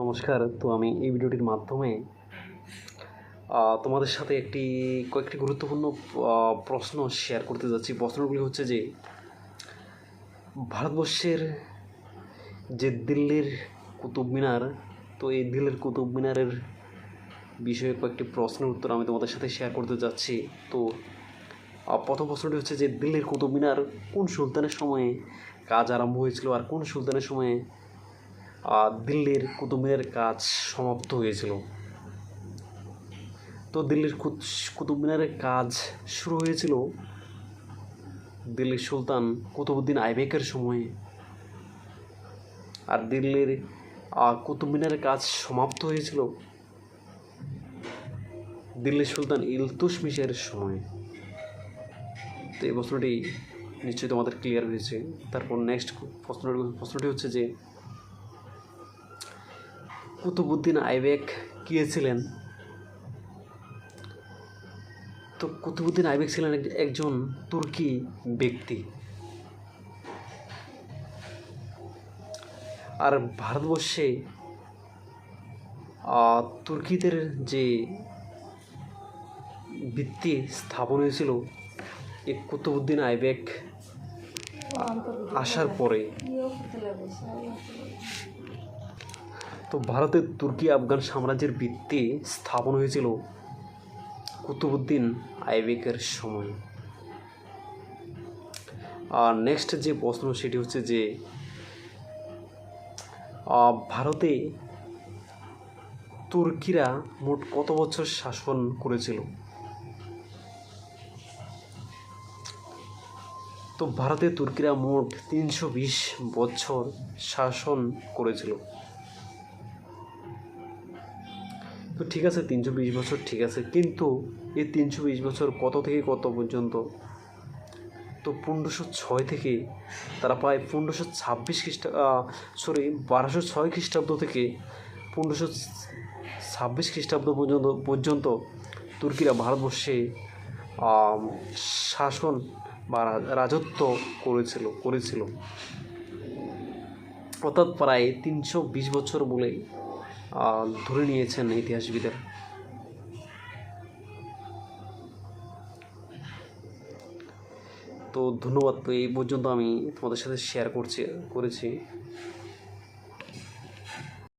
নমস্কার, তো আমি এই ভিডিওটির মাধ্যমে তোমাদের সাথে একটি কয়েকটি গুরুত্বপূর্ণ প্রশ্ন শেয়ার করতে যাচ্ছি। প্রশ্নগুলি হচ্ছে যে, ভারতবর্ষের যে দিল্লির কুতুব মিনার, তো এই দিল্লির কুতুব মিনারের বিষয়ে কয়েকটি প্রশ্নের উত্তর আমি তোমাদের সাথে শেয়ার করতে যাচ্ছি। তো প্রথম প্রশ্নটি হচ্ছে যে, দিল্লির কুতুব মিনার কোন সুলতানের সময়ে কাজ আরম্ভ হয়েছিল আর কোন সুলতানের সময়ে দিল্লির কুতুব মিনারের কাজ সমাপ্ত হয়েছিল। তো দিল্লির কুত- কুতুব মিনারের কাজ শুরু হয়েছিল দিল্লির সুলতান কুতুবুদ্দিন আইবেকের সময়ে। আর দিল্লির কুতুব মিনারের কাজ সমাপ্ত হয়েছিল দিল্লির সুলতান ইলতুশমিশের সময়। তো এই প্রশ্নটি নিশ্চয়ই তোমাদের ক্লিয়ার হয়েছে। তারপর নেক্সট প্রশ্নটি প্রশ্নটি হচ্ছে যে কুতুবুদ্দিন আইবেক গিয়েছিলেন? তো কুতুবুদ্দিন আইবেক ছিলেন একজন তুর্কি ব্যক্তি। আর ভারতবর্ষে তুর্কিদের যে ভিত্তি স্থাপন হয়েছিল, এই কুতুবুদ্দিন আইবেক আসার পরে তো ভারতের তুর্কি, আফগান সাম্রাজ্যের ভিত্তি স্থাপন হয়েছিল কুতুবুদ্দিন আইবেকের সময়। আর নেক্সট যে প্রশ্ন, সেটি হচ্ছে যে ভারতে তুর্কিরা মোট কত বছর শাসন করেছিল? তো ভারতে তুর্কিরা মোট তিনশো বিশ বছর শাসন করেছিল। তো ঠিক আছে, তিনশো বিশ বছর ঠিক আছে, কিন্তু এই তিনশো বিশ বছর কত থেকে কত পর্যন্ত? তো পনেরোশো ছয় থেকে তারা প্রায় পনেরোশো ছাব্বিশ খ্রিস্টা সরি বারোশো ছয় খ্রিস্টাব্দ থেকে পনেরোশো ছাব্বিশ খ্রিস্টাব্দ পর্যন্ত পর্যন্ত তুর্কিরা ভারতবর্ষে শাসন বা রাজত্ব করেছিল করেছিল। অর্থাৎ প্রায় তিনশো বিশ বছর বলে ধরে নিয়েছেন ইতিহাসবিদের। তো ধন্যবাদ তো এই পর্যন্ত আমি তোমাদের সাথে শেয়ার করছি করেছি।